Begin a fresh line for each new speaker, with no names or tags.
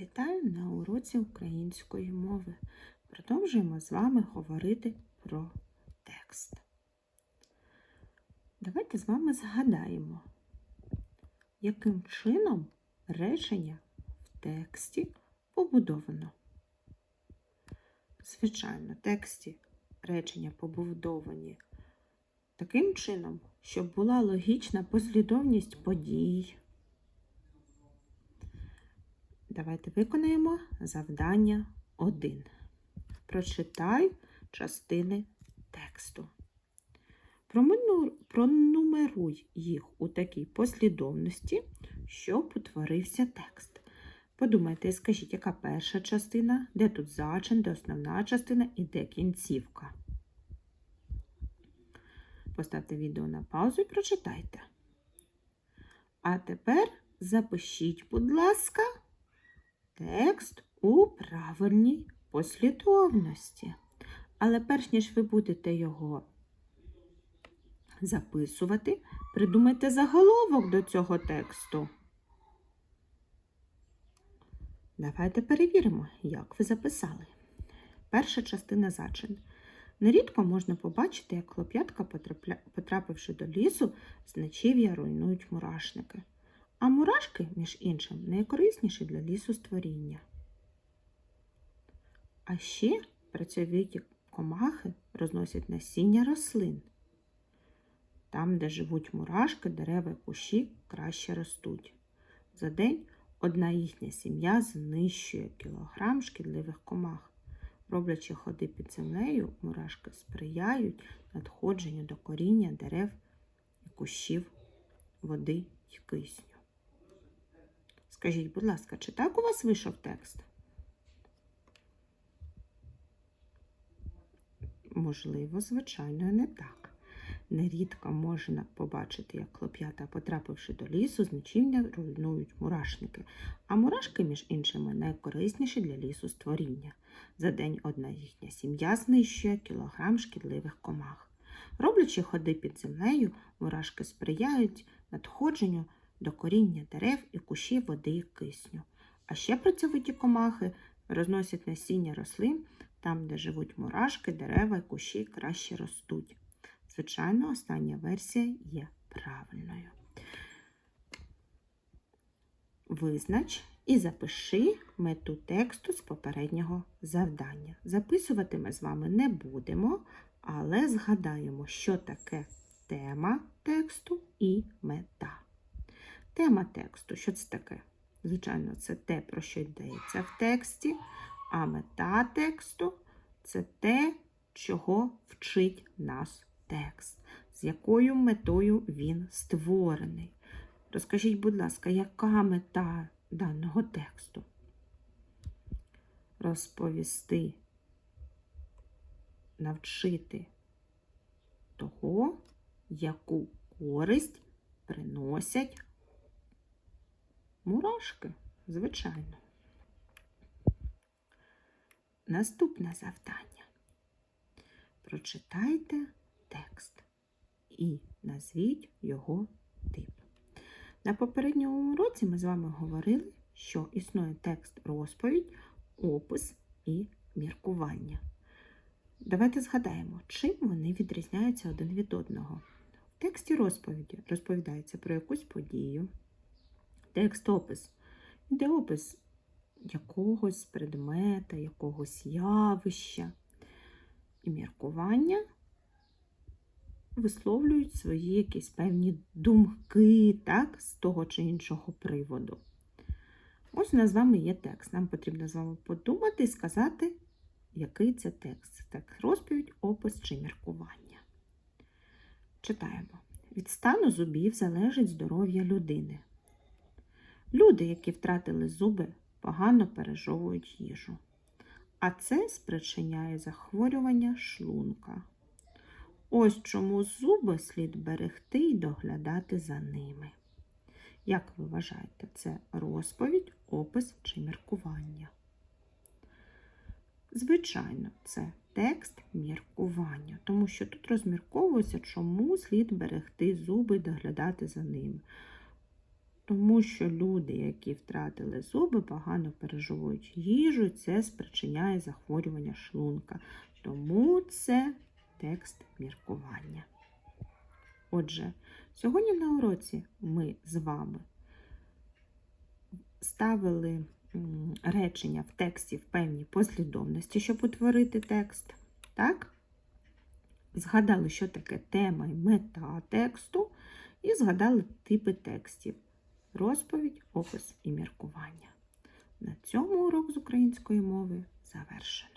Вітаю на уроці української мови. Продовжуємо з вами говорити про текст. Давайте з вами згадаємо, яким чином речення в тексті побудовано. Звичайно, в тексті речення побудовані таким чином, щоб була логічна послідовність подій. Давайте виконаємо завдання 1. Прочитай частини тексту. Пронумеруй їх у такій послідовності, щоб утворився текст. Подумайте і скажіть, яка перша частина, де тут зачин, де основна частина і де кінцівка. Поставте відео на паузу і прочитайте. А тепер запишіть, будь ласка, текст у правильній послідовності. Але перш ніж ви будете його записувати, придумайте заголовок до цього тексту. Давайте перевіримо, як ви записали. Перша частина зачин. Нерідко можна побачити, як хлоп'ятка, потрапивши до лісу, з ночів'я руйнують мурашники. А мурашки, між іншим, найкорисніші для лісу створіння. А ще працьовиті комахи розносять насіння рослин. Там, де живуть мурашки, дерева і кущі краще ростуть. За день одна їхня сім'я знищує кілограм шкідливих комах. Роблячи ходи під землею, мурашки сприяють надходженню до коріння дерев і кущів води й кисню. Скажіть, будь ласка, чи так у вас вийшов текст? Можливо, звичайно, не так. Нерідко можна побачити, як хлоп'ята, потрапивши до лісу, з ночівня руйнують мурашники, а мурашки, між іншими, найкорисніші для лісу створіння. За день одна їхня сім'я знищує кілограм шкідливих комах. Роблячи ходи під землею, мурашки сприяють надходженню до коріння дерев і кущів води кисню. А ще працьовиті комахи розносять насіння рослин там, де живуть мурашки, дерева і кущі краще ростуть. Звичайно, остання версія є правильною. Визнач і запиши мету тексту з попереднього завдання. Записувати ми з вами не будемо, але згадаємо, що таке тема тексту і мета. Тема тексту, що це таке? Звичайно, це те, про що йдеться в тексті, а мета тексту це те, чого вчить нас текст, з якою метою він створений. Розкажіть, будь ласка, яка мета даного тексту? Розповісти, навчити того, яку користь приносять мурашки, звичайно. Наступне завдання. Прочитайте текст і назвіть його тип. На попередньому уроці ми з вами говорили, що існує текст розповідь, опис і міркування. Давайте згадаємо, чим вони відрізняються один від одного. В тексті розповіді розповідається про якусь подію. Текст опис де опис якогось предмета, якогось явища і міркування висловлюють свої якісь певні думки так, з того чи іншого приводу. Ось у нас з вами є текст. Нам потрібно з вами подумати і сказати, який це текст. Текст розповідь, опис чи міркування. Читаємо. Від стану зубів залежить здоров'я людини. Люди, які втратили зуби, погано пережовують їжу. А це спричиняє захворювання шлунка. Ось чому зуби слід берегти і доглядати за ними. Як ви вважаєте, це розповідь, опис чи міркування? Звичайно, це текст міркування, тому що тут розмірковується, чому слід берегти зуби і доглядати за ними. Тому що люди, які втратили зуби, погано переживають їжу, це спричиняє захворювання шлунка. Тому це текст міркування. Отже, сьогодні на уроці ми з вами ставили речення в тексті в певній послідовності, щоб утворити текст. Так? Згадали, що таке тема і мета тексту, і згадали типи текстів: розповідь, опис і міркування. На цьому урок з української мови завершено.